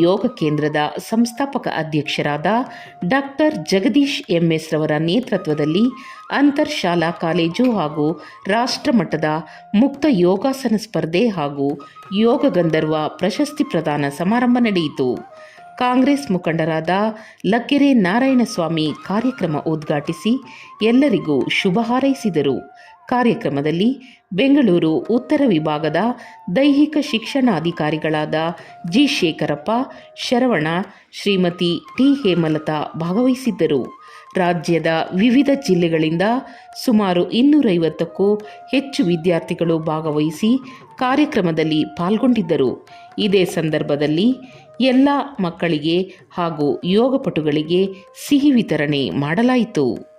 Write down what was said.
ಯೋಗ ಕೇಂದ್ರದ ಸಂಸ್ಥಾಪಕ ಅಧ್ಯಕ್ಷರಾದ ಡಾಕ್ಟರ್ ಜಗದೀಶ್ ಎಂಎಸ್ ರವರ ನೇತೃತ್ವದಲ್ಲಿ ಅಂತರ್ ಶಾಲಾ ಕಾಲೇಜು ಹಾಗೂ ರಾಷ್ಟ್ರಮಟ್ಟದ ಮುಕ್ತ ಯೋಗಾಸನ ಸ್ಪರ್ಧೆ ಹಾಗೂ ಯೋಗ ಗಂಧರ್ವ ಪ್ರಶಸ್ತಿ ಪ್ರದಾನ ಸಮಾರಂಭ ನಡೆಯಿತು. ಕಾಂಗ್ರೆಸ್ ಮುಖಂಡರಾದ ಲಕ್ಕೆರೆ ನಾರಾಯಣಸ್ವಾಮಿ ಕಾರ್ಯಕ್ರಮ ಉದ್ಘಾಟಿಸಿ ಎಲ್ಲರಿಗೂ ಶುಭ ಹಾರೈಸಿದರು. ಕಾರ್ಯಕ್ರಮದಲ್ಲಿ ಬೆಂಗಳೂರು ಉತ್ತರ ವಿಭಾಗದ ದೈಹಿಕ ಶಿಕ್ಷಣಾಧಿಕಾರಿಗಳಾದ ಜಿ ಶೇಖರಪ್ಪ ಶರವಣ, ಶ್ರೀಮತಿ ಟಿ ಹೇಮಲತಾ ಭಾಗವಹಿಸಿದ್ದರು. ರಾಜ್ಯದ ವಿವಿಧ ಜಿಲ್ಲೆಗಳಿಂದ ಸುಮಾರು ಇನ್ನೂರೈವತ್ತಕ್ಕೂ ಹೆಚ್ಚು ವಿದ್ಯಾರ್ಥಿಗಳು ಭಾಗವಹಿಸಿ ಕಾರ್ಯಕ್ರಮದಲ್ಲಿ ಪಾಲ್ಗೊಂಡಿದ್ದರು. ಇದೇ ಸಂದರ್ಭದಲ್ಲಿ ಎಲ್ಲ ಮಕ್ಕಳಿಗೆ ಹಾಗೂ ಯೋಗಪಟುಗಳಿಗೆ ಸಿಹಿ ವಿತರಣೆ ಮಾಡಲಾಯಿತು.